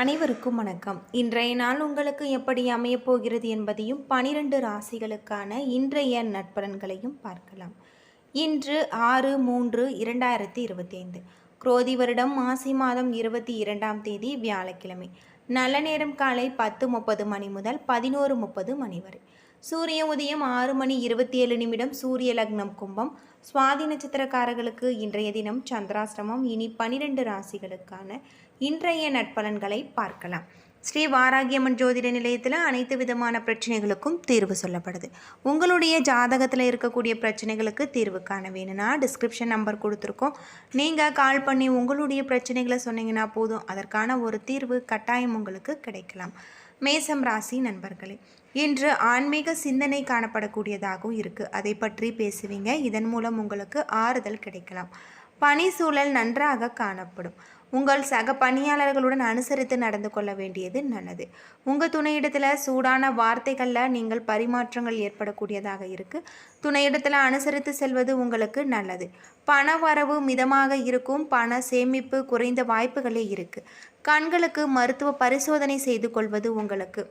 அனைவருக்கும் வணக்கம். இன்றைய நாள் உங்களுக்கு எப்படி அமையப் போகிறது என்பதையும் பனிரெண்டு ராசிகளுக்கான இன்றைய நட்பலன்களையும் பார்க்கலாம். இன்று ஆறு மூன்று இரண்டாயிரத்தி இருபத்தி ஐந்து குரோதி வருடம் மாசி மாதம் இருபத்தி இரண்டாம் தேதி வியாழக்கிழமை. நல்ல நேரம் காலை பத்து முப்பது மணி முதல் பதினோரு முப்பது மணி வரை. சூரிய உதயம் ஆறு மணி இருபத்தி ஏழு நிமிடம் சூரிய லக்னம் கும்பம். சுவாதி நட்சத்திரக்காரர்களுக்கு இன்றைய தினம் சந்திராசிரமம் இனி பனிரெண்டு ராசிகளுக்கான இன்றைய நட்பலன்களை பார்க்கலாம். ஸ்ரீ வாராகியம்மன் ஜோதிட நிலையத்தில் அனைத்து விதமான பிரச்சனைகளுக்கும் தீர்வு சொல்லப்படுது. உங்களுடைய ஜாதகத்தில் இருக்கக்கூடிய பிரச்சனைகளுக்கு தீர்வு காண வேணும்னா டிஸ்கிரிப்ஷன் நம்பர் கொடுத்துருக்கோம். நீங்கள் கால் பண்ணி உங்களுடைய பிரச்சனைகளை சொன்னீங்கன்னா போதும். அதற்கான ஒரு தீர்வு கட்டாயம் உங்களுக்கு கிடைக்கலாம். மேசம் ராசி நண்பர்களே இன்று ஆன்மீக சிந்தனை காணப்படக்கூடியதாகவும் இருக்குது அதை பற்றி பேசுவீங்க. இதன் மூலம் உங்களுக்கு ஆறுதல் கிடைக்கலாம். பணி சூழல் நன்றாக காணப்படும். உங்கள் சக பணியாளர்களுடன் அனுசரித்து நடந்து கொள்ள வேண்டியது நல்லது. உங்கள் துணையிடத்தில் சூடான வார்த்தைகளில் நீங்கள் பரிமாற்றங்கள் ஏற்படக்கூடியதாக இருக்குது துணையிடத்தில் அனுசரித்து செல்வது உங்களுக்கு நல்லது. பண வரவு மிதமாக இருக்கும். பண சேமிப்பு குறைந்த வாய்ப்புகளே இருக்குது கண்களுக்கு மருத்துவ பரிசோதனை செய்து கொள்வது உங்களுக்கு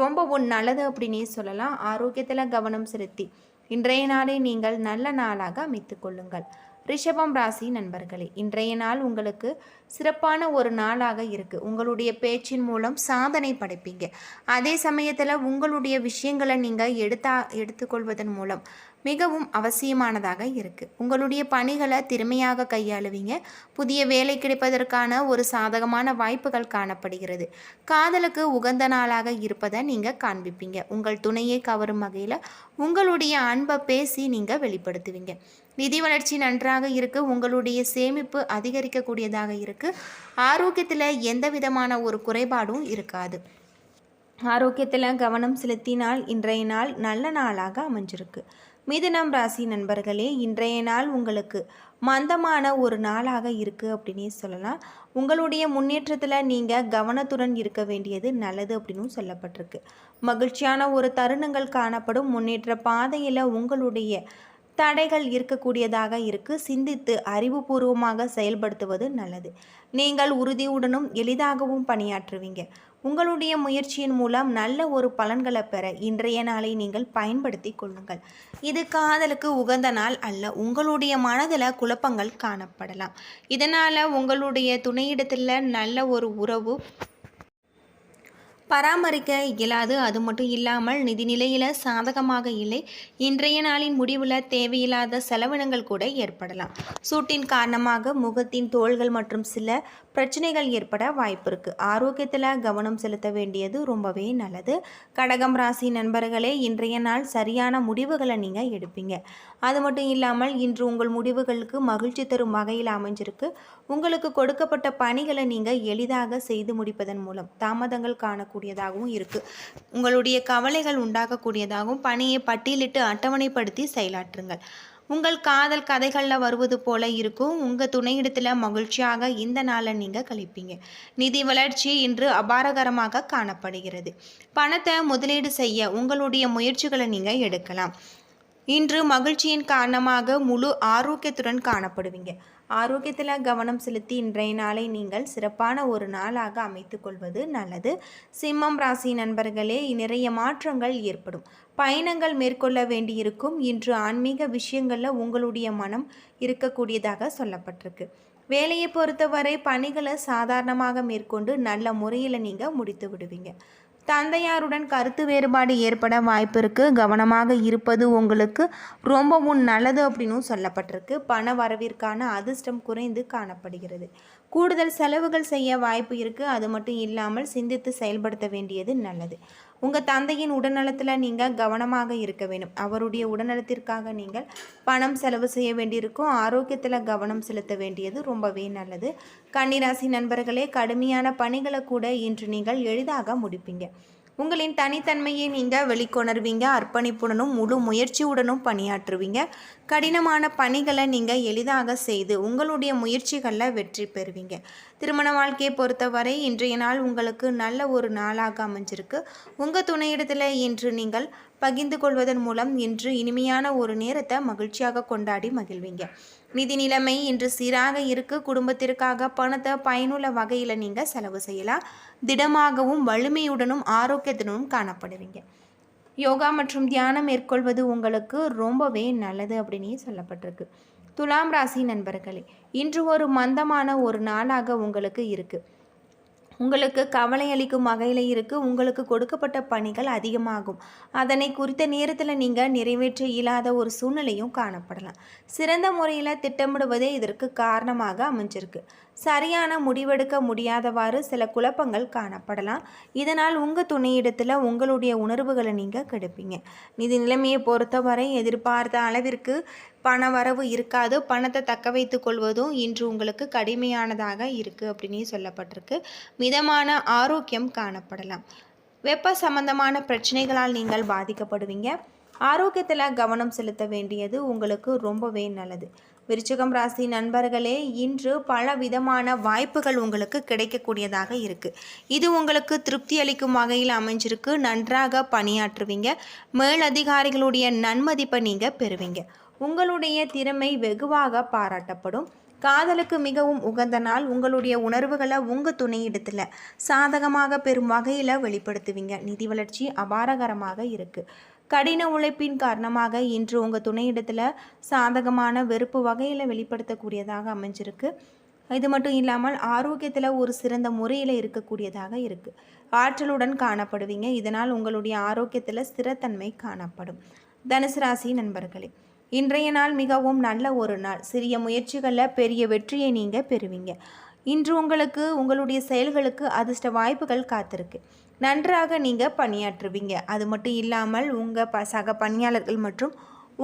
ரொம்பவும் நல்லது அப்படின்னே சொல்லலாம். ஆரோக்கியத்தில் கவனம் செலுத்தி இன்றைய நாளை நீங்கள் நல்ல நாளாக அமைத்து கொள்ளுங்கள். ரிஷபம் ராசி நண்பர்களே இன்றைய நாள் உங்களுக்கு சிறப்பான ஒரு நாளாக இருக்குது உங்களுடைய பேச்சின் மூலம் சாதனை படைப்பீங்க. அதே சமயத்தில் உங்களுடைய விஷயங்களை நீங்கள் எடுத்தா எடுத்துக்கொள்வதன் மூலம் மிகவும் அவசியமானதாக இருக்குது உங்களுடைய பணிகளை திறமையாக கையாளுவீங்க. புதிய வேலை கிடைப்பதற்கான ஒரு சாதகமான வாய்ப்புகள் காணப்படுகிறது. காதலுக்கு உகந்த நாளாக இருப்பதை நீங்கள் காண்பிப்பீங்க. உங்கள் துணையை கவரும் வகையில் உங்களுடைய அன்பை பேசி நீங்கள் வெளிப்படுத்துவீங்க. நிதி வளர்ச்சி நன்றாக இருக்குது உங்களுடைய சேமிப்பு அதிகரிக்கக்கூடியதாக இருக்குது இருக்கு. ஆரோக்கியத்தில் எந்த விதமான ஒரு குறைபாடும் இருக்காது. ஆரோக்கியத்தில் கவனம் செலுத்தினால் இன்றைய நாள் நல்ல நாளாக அமைஞ்சிருக்கு. மிதுனம் ராசி நண்பர்களே இன்றைய நாள் உங்களுக்கு மந்தமான ஒரு நாளாக இருக்குது அப்படின்னே சொல்லலாம். உங்களுடைய முன்னேற்றத்தில் நீங்கள் கவனத்துடன் இருக்க வேண்டியது நல்லது அப்படின்னு சொல்லப்பட்டிருக்கு. மகிழ்ச்சியான ஒரு தருணங்கள் காணப்படும். முன்னேற்ற பாதையில் உங்களுடைய தடைகள் இருக்கக்கூடியதாக இருக்கு. சிந்தித்து அறிவுபூர்வமாக செயல்படுத்துவது நல்லது. நீங்கள் உறுதியுடனும் எளிதாகவும் பணியாற்றுவீங்க. உங்களுடைய முயற்சியின் மூலம் நல்ல ஒரு பலன்களை பெற இன்றைய நாளை நீங்கள் பயன்படுத்தி கொள்ளுங்கள். இது காதலுக்கு உகந்த நாள் அல்ல. உங்களுடைய மனதில் குழப்பங்கள் காணப்படலாம். இதனால் உங்களுடைய துணையிடத்தில் நல்ல ஒரு உறவு பராமரிக்க இயலாது. அது மட்டும் இல்லாமல் நிதிநிலையில் சாதகமாக இல்லை. இன்றைய நாளின் முடிவில் தேவையில்லாத செலவினங்கள் கூட ஏற்படலாம். சூட்டின் காரணமாக முகத்தின் தோள்கள் மற்றும் சில பிரச்சனைகள் ஏற்பட வாய்ப்பு இருக்குது ஆரோக்கியத்தில் கவனம் செலுத்த வேண்டியது ரொம்பவே நல்லது. கடகம் ராசி நண்பர்களே இன்றைய நாள் சரியான முடிவுகளை நீங்கள் எடுப்பீங்க. அது மட்டும் இல்லாமல் இன்று உங்கள் முடிவுகளுக்கு மகிழ்ச்சி தரும் வகையில் அமைஞ்சிருக்கு. உங்களுக்கு கொடுக்கப்பட்ட பணிகளை நீங்கள் எளிதாக செய்து முடிப்பதன் மூலம் தாமதங்கள் காணக்கூடியதாகவும் இருக்குது உங்களுடைய கவலைகள் உண்டாகக்கூடியதாகவும் பணியை பட்டியலிட்டு அட்டவணைப்படுத்தி செயலாற்றுங்கள். உங்கள் காதல் கதைகளில் வருவது போல இருக்கும். உங்கள் துணையிடத்தில் மகிழ்ச்சியாக இந்த நாளை நீங்கள் கழிப்பீங்க. நிதி வளர்ச்சி இன்று அபாரகரமாக காணப்படுகிறது. பணத்தை முதலீடு செய்ய உங்களுடைய முயற்சிகளை நீங்கள் எடுக்கலாம். இன்று மகிழ்ச்சியின் காரணமாக முழு ஆரோக்கியத்துடன் காணப்படுவீங்க. ஆரோக்கியத்தில் கவனம் செலுத்தி இன்றைய நாளை நீங்கள் சிறப்பான ஒரு நாளாக அமைத்து கொள்வது நல்லது. சிம்மம் ராசி நண்பர்களே நிறைய மாற்றங்கள் ஏற்படும். பயணங்கள் மேற்கொள்ள வேண்டியிருக்கும். இன்று ஆன்மீக விஷயங்களில் உங்களுடைய மனம் இருக்கக்கூடியதாக சொல்லப்பட்டிருக்கு. வேலையை பொறுத்தவரை பணிகளை சாதாரணமாக மேற்கொண்டு நல்ல முறையில் நீங்கள் முடித்து விடுவீங்க. தந்தையாருடன் கருத்து வேறுபாடு ஏற்பட வாய்ப்பு இருக்குது கவனமாக இருப்பது உங்களுக்கு ரொம்பவும் நல்லது அப்படின்னும் சொல்லப்பட்டிருக்கு. பண வரவிற்கான அதிர்ஷ்டம் குறைந்து காணப்படுகிறது. கூடுதல் செலவுகள் செய்ய வாய்ப்பு இருக்குது அது மட்டும் இல்லாமல் சிந்தித்து செயல்படுத்த வேண்டியது நல்லது. உங்கள் தந்தையின் உடல்நலத்தில் நீங்கள் கவனமாக இருக்க வேண்டும். அவருடைய உடல்நலத்திற்காக நீங்கள் பணம் செலவு செய்ய வேண்டியிருக்கும். ஆரோக்கியத்தில் கவனம் செலுத்த வேண்டியது ரொம்பவே நல்லது. கன்னிராசி நண்பர்களே கடுமையான பணிகளை கூட இன்று நீங்கள் எளிதாக முடிப்பீங்க. உங்களின் தனித்தன்மையை நீங்கள் வெளிக்கொணர்வீங்க. அர்ப்பணிப்புடனும் முழு முயற்சியுடனும் பணியாற்றுவீங்க. கடினமான பணிகளை நீங்கள் எளிதாக செய்து உங்களுடைய முயற்சிகளில் வெற்றி பெறுவீங்க. திருமண வாழ்க்கையை பொறுத்தவரை இன்றைய நாள் உங்களுக்கு நல்ல ஒரு நாளாக அமைஞ்சிருக்கு. உங்கள் துணையிடத்தில் இன்று நீங்கள் பகிர்ந்து கொள்வதன் மூலம் இன்று இனிமையான ஒரு நேரத்தை மகிழ்ச்சியாக கொண்டாடி மகிழ்வீங்க. நிதி நிலைமை இன்று சீராக இருக்கு. குடும்பத்திற்காக பணத்தை பயனுள்ள வகையில் நீங்கள் செலவு செய்யலாம். திடமாகவும் வலிமையுடனும் ஆரோக்கியத்துடனும் காணப்படுவீங்க. யோகா மற்றும் தியானம் மேற்கொள்வது உங்களுக்கு ரொம்பவே நல்லது அப்படின்னு சொல்லப்பட்டிருக்கு. துலாம் ராசி நண்பர்களே இன்று ஒரு மந்தமான ஒரு நாளாக உங்களுக்கு இருக்குது உங்களுக்கு கவலை அளிக்கும் வகையில் இருக்குது உங்களுக்கு கொடுக்கப்பட்ட பணிகள் அதிகமாகும். அதனை குறித்த நேரத்தில் நீங்கள் நிறைவேற்ற இயலாத ஒரு சூழ்நிலையும் காணப்படலாம். சிறந்த முறையில் திட்டமிடுவதே இதற்கு காரணமாக அமைஞ்சிருக்கு. சரியான முடிவெடுக்க முடியாதவாறு சில குழப்பங்கள் காணப்படலாம். இதனால் உங்கள் துணையிடத்தில் உங்களுடைய உணர்வுகளை நீங்கள் கெடுப்பீங்க. நிதி நிலைமையை பொறுத்தவரை எதிர்பார்த்த அளவிற்கு பண வரவு இருக்காது. பணத்தை தக்க வைத்து கொள்வதும் இன்று உங்களுக்கு கடுமையானதாக இருக்குது அப்படின்னு சொல்லப்பட்டிருக்கு. மிதமான ஆரோக்கியம் காணப்படலாம். வெப்ப சம்பந்தமான பிரச்சனைகளால் நீங்கள் பாதிக்கப்படுவீங்க. ஆரோக்கியத்தில் கவனம் செலுத்த வேண்டியது உங்களுக்கு ரொம்பவே நல்லது. விருச்சிகம் ராசி நண்பர்களே இன்று பல விதமான வாய்ப்புகள் உங்களுக்கு கிடைக்கக்கூடியதாக இருக்குது இது உங்களுக்கு திருப்தி அளிக்கும் வகையில் அமைஞ்சிருக்கு. நன்றாக பணியாற்றுவீங்க. மேலதிகாரிகளுடைய நன்மதிப்பை நீங்கள் பெறுவீங்க. உங்களுடைய திறமை வெகுவாக பாராட்டப்படும். காதலுக்கு மிகவும் உகந்த நாள். உங்களுடைய உணர்வுகளை உங்கள் துணையிடத்தில் சாதகமாக பெறும் வகையில் வெளிப்படுத்துவீங்க. நிதி வளர்ச்சி அபாரகரமாக இருக்குது கடின உழைப்பின் காரணமாக இன்று உங்கள் துணையிடத்தில் சாதகமான வெறுப்பு வகையில் வெளிப்படுத்தக்கூடியதாக அமைஞ்சிருக்கு. இது மட்டும் இல்லாமல் ஆரோக்கியத்தில் ஒரு சிறந்த முறையில் இருக்கக்கூடியதாக இருக்குது ஆற்றலுடன் காணப்படுவீங்க. இதனால் உங்களுடைய ஆரோக்கியத்தில் ஸ்திரத்தன்மை காணப்படும். தனுசு ராசி நண்பர்களே இன்றைய நாள் மிகவும் நல்ல ஒரு நாள். சிறிய முயற்சிகளில் பெரிய வெற்றியை நீங்கள் பெறுவீங்க. இன்று உங்களுக்கு உங்களுடைய செயல்களுக்கு அதிர்ஷ்ட வாய்ப்புகள் காத்திருக்கு. நன்றாக நீங்கள் பணியாற்றுவீங்க. அது மட்டும் இல்லாமல் உங்கள் ப சக பணியாளர்கள் மற்றும்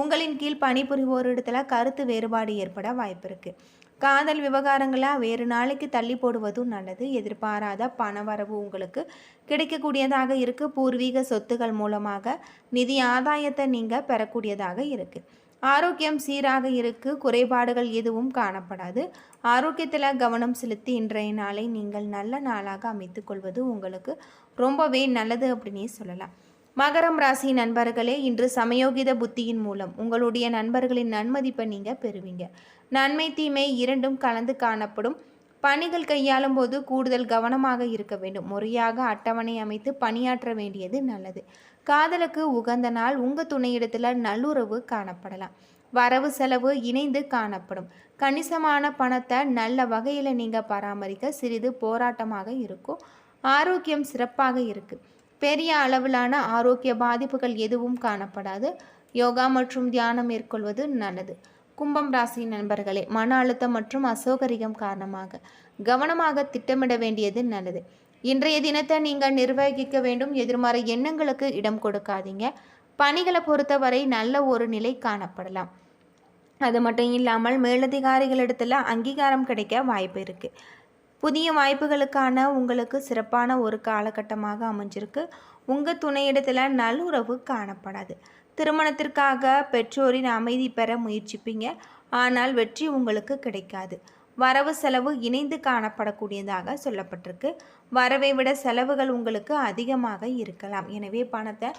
உங்களின் கீழ் பணிபுரிவோர் கருத்து வேறுபாடு ஏற்பட வாய்ப்பு இருக்குது காதல் விவகாரங்களாக வேறு நாளைக்கு தள்ளி போடுவதும் நல்லது. எதிர்பாராத பண வரவு உங்களுக்கு கிடைக்கக்கூடியதாக இருக்குது பூர்வீக சொத்துகள் மூலமாக நிதி ஆதாயத்தை நீங்கள் பெறக்கூடியதாக இருக்குது ஆரோக்கியம் சீராக இருக்கு குறைபாடுகள் எதுவும் காணப்படாது. ஆரோக்கியத்தில் கவனம் செலுத்தி இன்றைய நாளை நீங்கள் நல்ல நாளாக அமைத்து கொள்வது உங்களுக்கு ரொம்பவே நல்லது அப்படின்னே சொல்லலாம். மகரம் ராசி நண்பர்களே இன்று சமயோகித புத்தியின் மூலம் உங்களுடைய நண்பர்களின் நன்மதிப்பை நீங்கள் பெறுவீங்க. நன்மை தீமை இரண்டும் கலந்து காணப்படும். பணிகள் கையாளும் போது கூடுதல் கவனமாக இருக்க வேண்டும். முறையாக அட்டவணை அமைத்து பணியாற்ற வேண்டியது நல்லது. காதலுக்கு உகந்த நாள் உங்கள் துணையிடத்தில் நல்லுறவு காணப்படலாம். வரவு செலவு இணைந்து காணப்படும். கணிசமான பணத்தை நல்ல வகையில் நீங்கள் பராமரிக்க சிறிது போராட்டமாக இருக்கும். ஆரோக்கியம் சிறப்பாக இருக்குது பெரிய அளவிலான ஆரோக்கிய பாதிப்புகள் எதுவும் காணப்படாது. யோகா மற்றும் தியானம் மேற்கொள்வது நல்லது. கும்பம் ராசி நண்பர்களே மன அழுத்தம் மற்றும் அசௌகரியம் காரணமாக கவனமாக திட்டமிட வேண்டியது நல்லது. இன்றைய தினத்தை நீங்கள் நிர்வகிக்க வேண்டும். எதிர்மறை எண்ணங்களுக்கு இடம் கொடுக்காதீங்க. பணிகளை பொறுத்தவரை நல்ல ஒரு நிலை காணப்படலாம். அது மட்டும் இல்லாமல் மேலதிகாரிகளிடத்தில் அங்கீகாரம் கிடைக்க வாய்ப்பு இருக்குது புதிய வாய்ப்புகளுக்கான உங்களுக்கு சிறப்பான ஒரு காலகட்டமாக அமைஞ்சிருக்கு. உங்கள் துணையிடத்தில் நல்லுறவு காணப்படாது. திருமணத்திற்காக பெற்றோரின் அமைதி பெற முயற்சிப்பீங்க. ஆனால் வெற்றி உங்களுக்கு கிடைக்காது. வரவு செலவு இணைந்து காணப்படக்கூடியதாக சொல்லப்பட்டிருக்கு. வரவை விட செலவுகள் உங்களுக்கு அதிகமாக இருக்கலாம். எனவே பணத்தை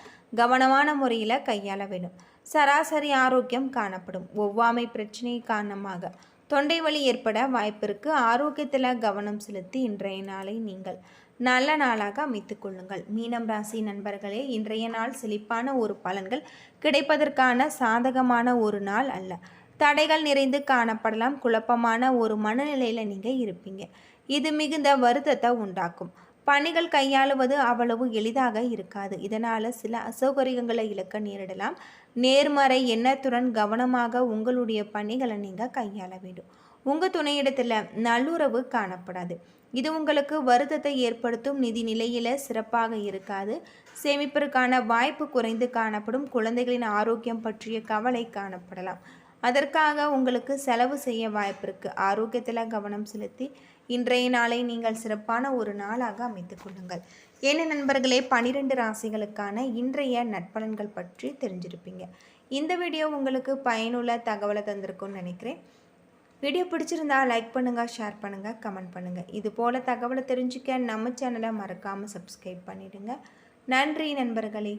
கவனமான முறையில் கையாள வேண்டும். சராசரி ஆரோக்கியம் காணப்படும். ஒவ்வாமை பிரச்சனை காரணமாக தொண்டை வலி ஏற்பட வாய்ப்பிருக்கு ஆரோக்கியத்தில் கவனம் செலுத்தி இன்றைய நாளை நீங்கள் நல்ல நாளாக அமைத்து கொள்ளுங்கள். மீனம் ராசி நண்பர்களே இன்றைய நாள் செழிப்பான ஒரு பலன்கள் கிடைப்பதற்கான சாதகமான ஒரு நாள் அல்ல. தடைகள் நிறைந்து காணப்படலாம். குழப்பமான ஒரு மனநிலையில் நீங்கள் இருப்பீங்க. இது மிகுந்த வருத்தத்தை உண்டாக்கும். பணிகள் கையாளுவது அவ்வளவு எளிதாக இருக்காது. இதனால் சில அசௌகரியங்களை இழக்க நேரிடலாம். நேர்மறை எண்ணத்துடன் கவனமாக உங்களுடைய பணிகளை நீங்கள் கையாள வேண்டும். உங்கள் துணையிடத்தில் நல்லுறவு காணப்படாது. இது உங்களுக்கு வருத்தத்தை ஏற்படுத்தும். நிதி நிலையில் சிறப்பாக இருக்காது. சேமிப்பிற்கான வாய்ப்பு குறைந்து காணப்படும். குழந்தைகளின் ஆரோக்கியம் பற்றிய கவலை காணப்படலாம். அதற்காக உங்களுக்கு செலவு செய்ய வாய்ப்பு இருக்குது ஆரோக்கியத்தில் கவனம் செலுத்தி இன்றைய நாளை நீங்கள் சிறப்பான ஒரு நாளாக அமைத்து கொள்ளுங்கள். ஏன நண்பர்களே பனிரெண்டு ராசிகளுக்கான இன்றைய நட்பலன்கள் பற்றி தெரிஞ்சிருப்பீங்க. இந்த வீடியோ உங்களுக்கு பயனுள்ள தகவலை தந்திருக்கும்னு நினைக்கிறேன். வீடியோ பிடிச்சிருந்தா லைக் பண்ணுங்கள் ஷேர் பண்ணுங்கள் கமெண்ட் பண்ணுங்கள் இது போல் தகவலை தெரிஞ்சுக்க நம்ம சேனலை மறக்காமல் சப்ஸ்கிரைப் பண்ணிவிடுங்க நன்றி நண்பர்களே.